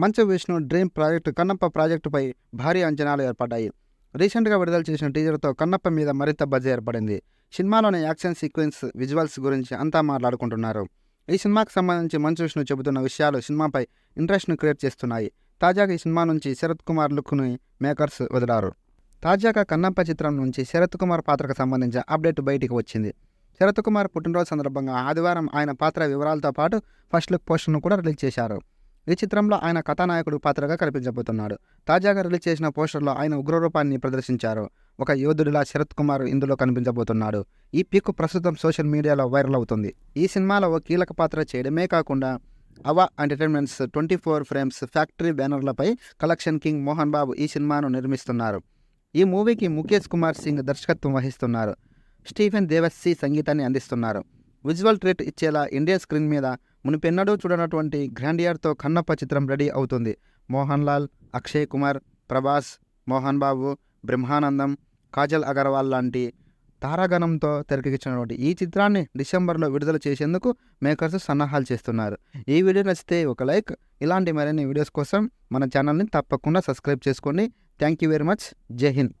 Manchu Vishnu dream project Kannappa ప్రాజెక్టుపై భారీ అంచనాలు ఏర్పడ్డాయి. రీసెంట్గా విడుదల చేసిన టీజర్తో కన్నప్ప మీద మరింత బజ్ ఏర్పడింది. సినిమాలోని యాక్షన్ సీక్వెన్స్ విజువల్స్ గురించి అంతా మాట్లాడుకుంటున్నారు. ఈ సినిమాకి సంబంధించి మంచు విష్ణు చెబుతున్న విషయాలు సినిమాపై ఇంట్రెస్ట్ను క్రియేట్ చేస్తున్నాయి. తాజాగా ఈ సినిమా నుంచి శరత్ కుమార్ లుక్ను మేకర్స్ వదిలారు. తాజాగా కన్నప్ప చిత్రం నుంచి శరత్ కుమార్ పాత్రకు సంబంధించిన అప్డేట్ బయటికి వచ్చింది. శరత్ కుమార్ పుట్టినరోజు సందర్భంగా ఆదివారం ఆయన పాత్ర వివరాలతో పాటు ఫస్ట్ లుక్ పోస్టర్ను కూడా రిలీజ్ చేశారు. ఈ చిత్రంలో ఆయన కథానాయకుడు పాత్రగా కనిపించబోతున్నాడు. తాజాగా రిలీజ్ చేసిన పోస్టర్లో ఆయన ఉగ్రరూపాన్ని ప్రదర్శించారు. ఒక యోధుడిలా శరత్ కుమార్ ఇందులో కనిపించబోతున్నాడు. ఈ పిక్ ప్రస్తుతం సోషల్ మీడియాలో వైరల్ అవుతుంది. ఈ సినిమాలో ఓ కీలక పాత్ర చేయడమే కాకుండా Ava entertainments twenty four frames factory బ్యానర్లపై collection king Mohan Babu ఈ సినిమాను నిర్మిస్తున్నారు. ఈ మూవీకి ముఖేష్ కుమార్ సింగ్ దర్శకత్వం వహిస్తున్నారు. స్టీఫెన్ దేవస్సి సంగీతాన్ని అందిస్తున్నారు. విజువల్ ట్రీట్ ఇచ్చేలా ఇండియన్ స్క్రీన్ మీద మునిపెన్నడూ చూడనటువంటి గ్రాండియర్తో కన్నప్ప చిత్రం రెడీ అవుతుంది. మోహన్ లాల్ అక్షయ్ కుమార్ ప్రభాస్ మోహన్ బాబు బ్రహ్మానందం కాజల్ అగర్వాల్ లాంటి తారాగణంతో తెరకెక్కించినటువంటి ఈ చిత్రాన్ని డిసెంబర్లో విడుదల చేసేందుకు మేకర్స్ సన్నాహాలు చేస్తున్నారు. ఈ వీడియో నచ్చితే ఒక లైక్ ఇలాంటి మరిన్ని వీడియోస్ కోసం మన ఛానల్ని తప్పకుండా సబ్స్క్రైబ్ చేసుకోండి థ్యాంక్ యూ వెరీ మచ్. జై హింద్.